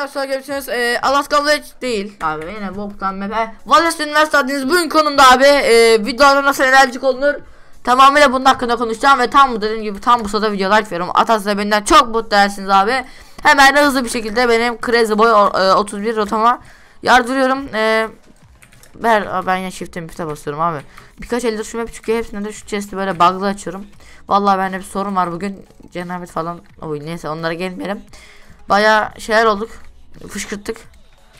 ben sizlerle görüşürüz. Ee, Alaska Village değil abi yine map. Ee, Wallace Üniversite adınız bugün konumda abi e, videolarda nasıl enerjik olunur tamamıyla bunun hakkında konuşacağım ve tam bu dediğim gibi tam bu sırada video like veriyorum. Atasla benden çok mutlu dersiniz abi. Hemen hızlı bir şekilde benim Crazy Boy e, 31 rotama yardırıyorum. E, ver ben ya shift'e müfte basıyorum abi. Birkaç eldir şu map çıkıyor hepsinde de şu chest'i böyle bug'lı açıyorum. Vallahi bende bir sorun var bugün cenabet falan. Oy neyse onlara gelmeyelim. Baya şeyler olduk. Fışkırttık.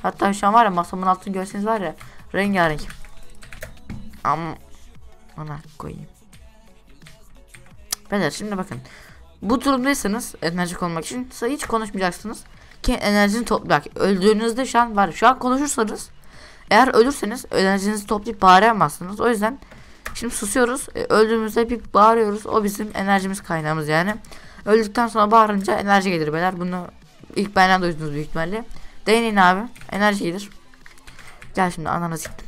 Hatta şu an var ya masamın altını görseniz var ya rengarenk. Am ona koyayım. Beyler şimdi bakın. Bu durumdaysanız enerjik olmak için hiç konuşmayacaksınız. Ki enerjini toplayacak. Öldüğünüzde şu an var. Şu an konuşursanız eğer ölürseniz enerjinizi toplayıp bağıramazsınız. O yüzden şimdi susuyoruz. E, öldüğümüzde bir bağırıyoruz. O bizim enerjimiz kaynağımız yani. Öldükten sonra bağırınca enerji gelir beyler. Bunu ilk benden duydunuz büyük ihtimalle. Deneyin abi. Enerji gelir. Gel şimdi ananı siktim.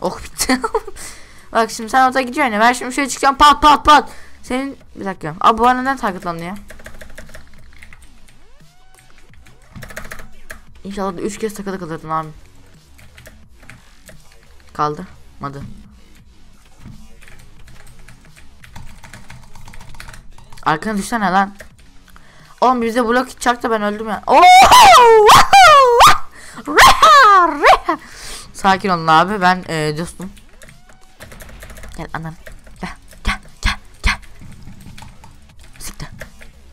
Oh bitti. Bak şimdi sen orada gidiyorsun ya. Ben şimdi şöyle çıkacağım pat pat pat. Senin bir dakika. Abi bu neden takıtlandı ya? İnşallah 3 kez takıda kalırdın abi. Kaldı. Madı. Arkana düşsene lan. Oğlum bize blok çaktı ben öldüm ya. Sakin olun abi ben e, dostum. Gel anam. Gel gel gel gel.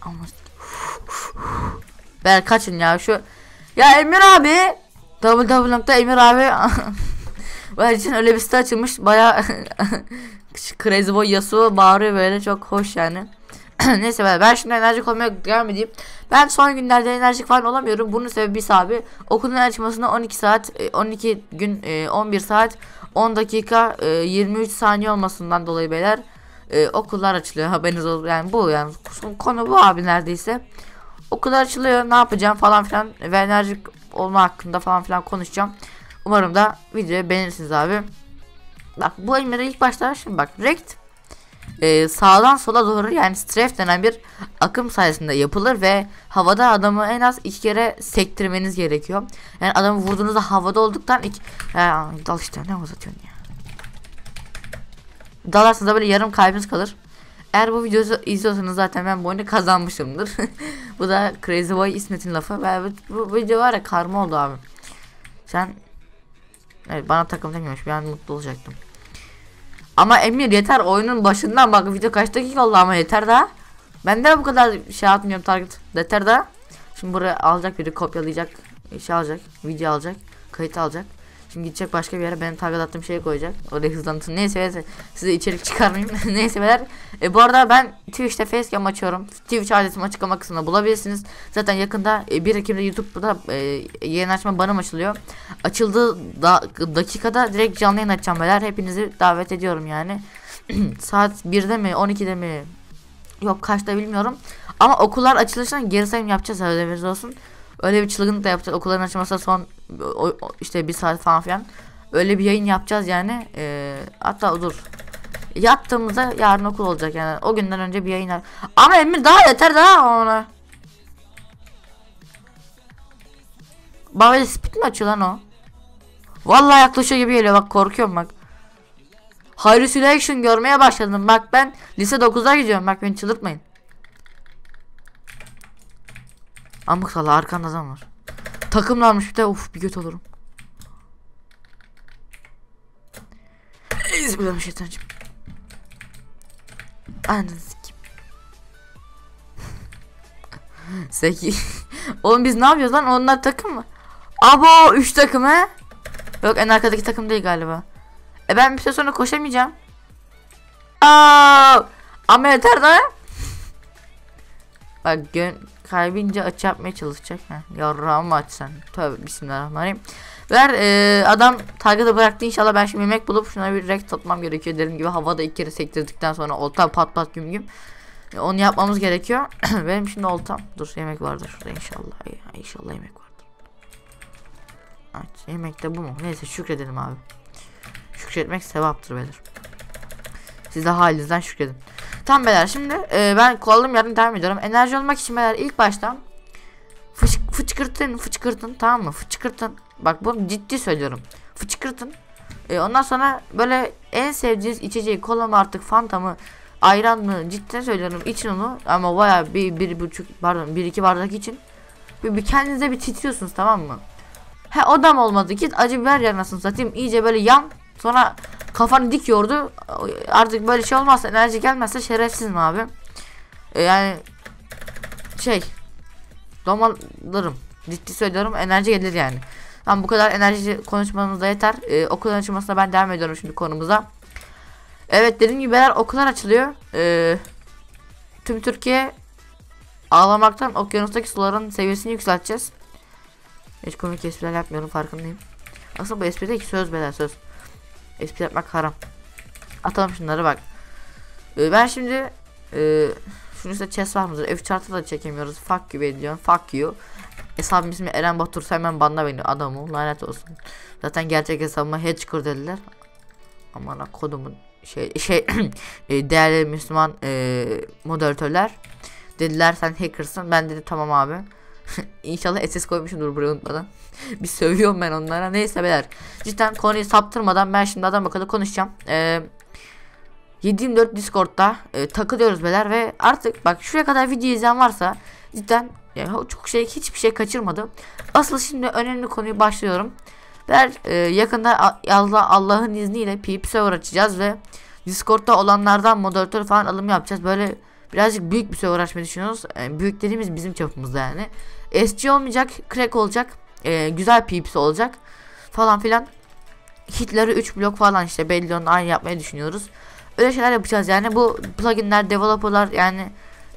Ama Ben kaçın ya şu. Ya Emir abi. Double double nokta Emir abi. Var için öyle bir site açılmış. Baya Crazy Boy Yasuo bağırıyor böyle çok hoş yani. Neyse ben, ben şimdi enerjik olmaya devam. Ben son günlerde enerjik falan olamıyorum. Bunun sebebi abi okulun açmasına 12 saat 12 gün 11 saat 10 dakika 23 saniye olmasından dolayı beyler okullar açılıyor. Haberiniz olsun. Yani bu yani konu bu abi neredeyse. Okullar açılıyor ne yapacağım falan filan ve enerjik olma hakkında falan filan konuşacağım. Umarım da videoyu beğenirsiniz abi. Bak bu elimleri ilk başta şimdi bak rekt e, sağdan sola doğru yani strafe denen bir akım sayesinde yapılır ve havada adamı en az iki kere sektirmeniz gerekiyor. Yani adamı vurduğunuzda havada olduktan iki... Ya, dal işte ne uzatıyorsun ya. Dalarsanız da böyle yarım kalbiniz kalır. Eğer bu videoyu izliyorsanız zaten ben bu oyunu kazanmışımdır. bu da Crazy Boy İsmet'in lafı. Ve bu, bu video var ya karma oldu abi. Sen Evet bana takım demiyormuş. Ben mutlu olacaktım. Ama Emir yeter oyunun başından bak video kaç dakika oldu ama yeter daha. Ben de bu kadar şey atmıyorum target. Yeter daha. Şimdi buraya alacak biri kopyalayacak. Şey alacak. Video alacak. Kayıt alacak. Şimdi gidecek başka bir yere benim target attığım şeyi koyacak. Oraya hızlansın. Neyse neyse. Size içerik çıkarmayayım. neyse beyler. E, bu arada ben Twitch'te facecam açıyorum. Twitch adresimi açıklama kısmında bulabilirsiniz. Zaten yakında e, 1 Ekim'de YouTube'da e, yayın açma banım açılıyor. Açıldığı da, dakikada direkt canlı yayın açacağım beyler. Hepinizi davet ediyorum yani. Saat 1'de mi 12'de mi Yok kaçta bilmiyorum. Ama okullar açılışında geri sayım yapacağız haberiniz olsun. Öyle bir çılgınlık da yapacağız. Okulların açılmasına son o, işte bir saat falan filan. Öyle bir yayın yapacağız yani. Ee, hatta dur. Yattığımızda yarın okul olacak yani. O günden önce bir yayın. Ama Emir daha yeter daha ona. Bak speed mi açıyor lan o? Vallahi yaklaşıyor gibi geliyor bak korkuyorum bak. Hallucination görmeye başladım. Bak ben lise 9'a gidiyorum. Bak beni çıldırtmayın. Amık sala arkanda adam var. Takımlarmış bir de uf bir göt olurum. Bismillahirrahmanirrahim. Ananı sikim. Seki. Oğlum biz ne yapıyoruz lan? Onlar takım mı? Abo 3 takım he? Yok en arkadaki takım değil galiba. E ben bir süre sonra koşamayacağım. Aa! Ama yeter da. Bak gön kalbince aç yapmaya çalışacak. Heh, yarrağımı aç sen. Tövbe bismillahirrahmanirrahim. Ver e, adam target'ı bıraktı inşallah ben şimdi yemek bulup şuna bir rek tutmam gerekiyor dediğim gibi havada iki kere sektirdikten sonra olta pat pat güm güm. E, onu yapmamız gerekiyor. Benim şimdi oltam. Dur yemek vardır şurada inşallah. Ay, inşallah yemek vardır. Evet yemek de bu mu? Neyse şükredelim abi. Şükretmek sevaptır beyler. Siz de halinizden şükredin. Tamam beyler şimdi e, ben kullandığım yerden devam ediyorum. Enerji olmak için beyler ilk baştan fıçkırtın fıçkırtın tamam mı? Fıçkırtın. Bak bunu ciddi söylüyorum. Fıçkırtın. E, ondan sonra böyle en sevdiğiniz içeceği kola mı artık fanta mı ayran mı cidden söylüyorum için onu. Ama baya bir, bir buçuk pardon bir iki bardak için. Bir, bir kendinize bir titriyorsunuz tamam mı? He o da mı olmadı. Git acı biber yanasın satayım. İyice böyle yan sonra kafanı dik yordu artık böyle şey olmazsa enerji gelmezse şerefsizim abi e, yani şey domalırım ciddi söylüyorum enerji gelir yani Tamam bu kadar enerji konuşmamız da yeter. Ee, okul açılmasına ben devam ediyorum şimdi konumuza. Evet dediğim gibi beyler okullar açılıyor. Ee, tüm Türkiye ağlamaktan okyanustaki suların seviyesini yükselteceğiz. Hiç komik espriler yapmıyorum farkındayım. Aslında bu espri değil ki söz beyler söz. Espri yapmak haram. Atalım şunları bak. Ee, ben şimdi e, şunu işte chess var mıdır? F da çekemiyoruz. Fuck you be diyorsun. Fuck you. Hesabım ismi Eren Batur hemen banla beni adamı lanet olsun. Zaten gerçek hesabıma Hedgecore dediler. Aman kodumun şey şey e, değerli Müslüman e, moderatörler dediler sen hackersın ben dedim tamam abi İnşallah SS koymuşumdur buraya unutmadan bir sövüyorum ben onlara neyse beyler cidden konuyu saptırmadan ben şimdi adam akıllı konuşacağım ee, 724 Discord'da e, takılıyoruz beyler ve artık bak şuraya kadar video izleyen varsa cidden yani çok şey hiçbir şey kaçırmadım. Asıl şimdi önemli konuyu başlıyorum. Ben e, yakında Allah Allah'ın izniyle PvP server açacağız ve Discord'da olanlardan moderatör falan alım yapacağız. Böyle birazcık büyük bir server açmayı düşünüyoruz. Yani büyük dediğimiz bizim çapımızda yani. SG olmayacak, crack olacak, e, güzel PvP olacak falan filan. Hitler'ı 3 blok falan işte belli onu aynı yapmayı düşünüyoruz. Öyle şeyler yapacağız yani bu pluginler, developerlar yani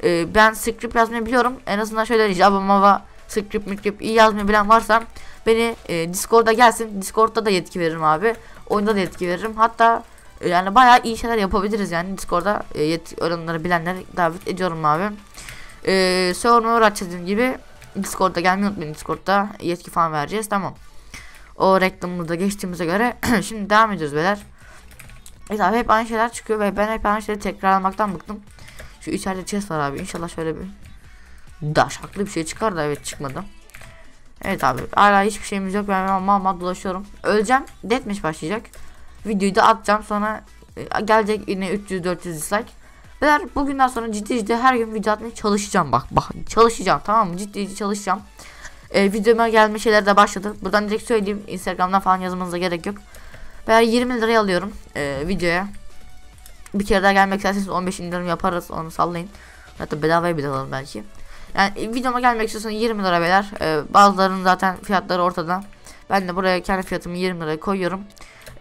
e, ben script yazmayı biliyorum. En azından şöyle Java Mava script script iyi yazmayı bilen varsa beni e, Discord'a gelsin. Discord'da da yetki veririm abi. Oyunda da yetki veririm. Hatta e, yani bayağı iyi şeyler yapabiliriz yani Discord'da e, yetki oranları bilenleri davet ediyorum abi. E, server açacağım gibi Discord'da gelmeyi unutmayın. Discord'da yetki falan vereceğiz. Tamam. O reklamını da geçtiğimize göre şimdi devam ediyoruz beyler. Evet abi hep aynı şeyler çıkıyor ve ben hep aynı şeyleri tekrarlamaktan bıktım. Şu içeride chest var abi. İnşallah şöyle bir daşaklı bir şey çıkar da evet çıkmadı. Evet abi hala hiçbir şeyimiz yok. Ben mal mal dolaşıyorum. Öleceğim. Deathmatch başlayacak. Videoyu da atacağım sonra e, gelecek yine 300-400 dislike. Beyler bugünden sonra ciddi ciddi her gün video atmaya çalışacağım bak bak çalışacağım tamam mı ciddi ciddi çalışacağım. Ee, videoma gelme şeyler de başladı. Buradan direkt söyleyeyim Instagram'dan falan yazmanıza gerek yok. Ben 20 liraya alıyorum e, videoya. Bir kere daha gelmek isterseniz 15 indirim yaparız onu sallayın. Hatta bedavaya bile alalım belki. Yani videoma gelmek istiyorsanız 20 lira beyler. Ee, bazılarının zaten fiyatları ortada. Ben de buraya kendi fiyatımı 20 liraya koyuyorum.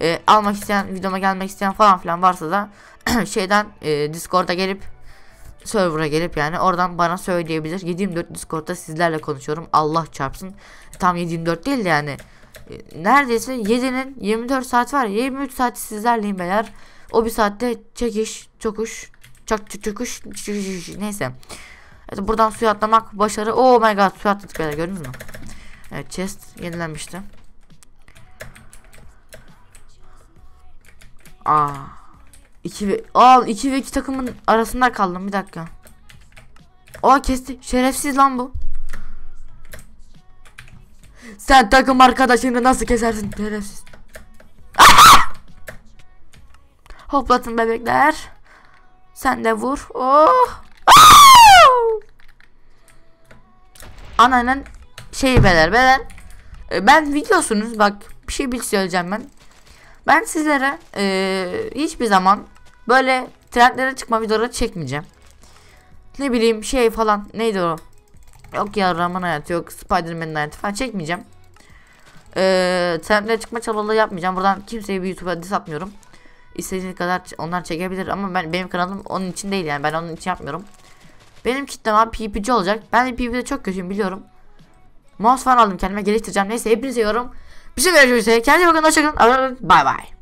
Ee, almak isteyen, videoma gelmek isteyen falan filan varsa da şeyden e, Discord'a gelip server'a gelip yani oradan bana söyleyebilir. 724 Discord'da sizlerle konuşuyorum. Allah çarpsın. Tam 724 değil de yani. E, neredeyse 7'nin 24 saat var. 23 saat sizlerleyim beyler. O bir saatte çekiş, çokuş, çak çöküş, neyse. Evet buradan suya atlamak başarı. Oh my god suya atladık beyler gördünüz mü? Evet chest yenilenmişti. Aa. 2 ve Aa 2 ve 2 takımın arasında kaldım bir dakika. Aa kesti. Şerefsiz lan bu. Sen takım arkadaşını nasıl kesersin şerefsiz. Hoplatın bebekler. Sen de vur. Oh. Ananın şeyi beler beler. E, ben videosunuz bak bir şey bil söyleyeceğim ben. Ben sizlere e, hiçbir zaman böyle trendlere çıkma videoları çekmeyeceğim. Ne bileyim şey falan neydi o? Yok ya Rahman hayatı yok Spiderman'ın hayatı falan çekmeyeceğim. Ee, trendlere çıkma çabalığı yapmayacağım. Buradan kimseye bir YouTube'a diss atmıyorum. İstediğiniz kadar onlar çekebilir ama ben benim kanalım onun için değil yani ben onun için yapmıyorum. Benim kitlem abi PvP'ci olacak. Ben de PvP'de çok kötüyüm biliyorum. Mouse falan aldım kendime geliştireceğim. Neyse hepinizi seviyorum. Bir şey görüşmek üzere. Kendinize bakın hoşçakalın. Bay bay.